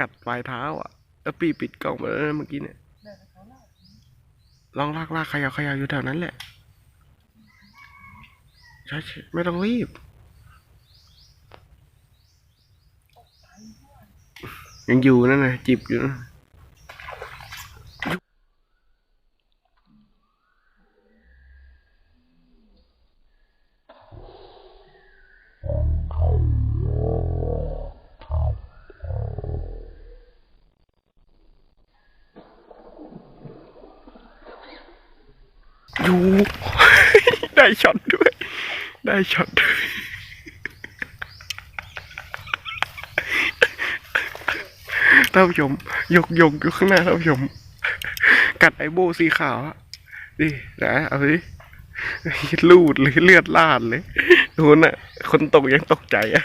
กัดปลายเท้าอะแล้วปีปิดกล้องไปแล้วนะเมื่อกี้เนี่ย ลองลากลากขยับขยับอยู่แถวนั้นแหละใช่ใช่ไม่ต้องรีบ ยังอยู่นั่นนะจิบอยู่นะ อยู่ ได้ช็อตด้วย ได้ช็อตด้วยท่านผู้ชมยกยกอยู่ข้างหน้าท่านผู้ชมกัดไอโบสีขาวอะดินะเอาสิลูดเลยเลือดลาดเลยดูน่ะ คนตกยังตกใจอะ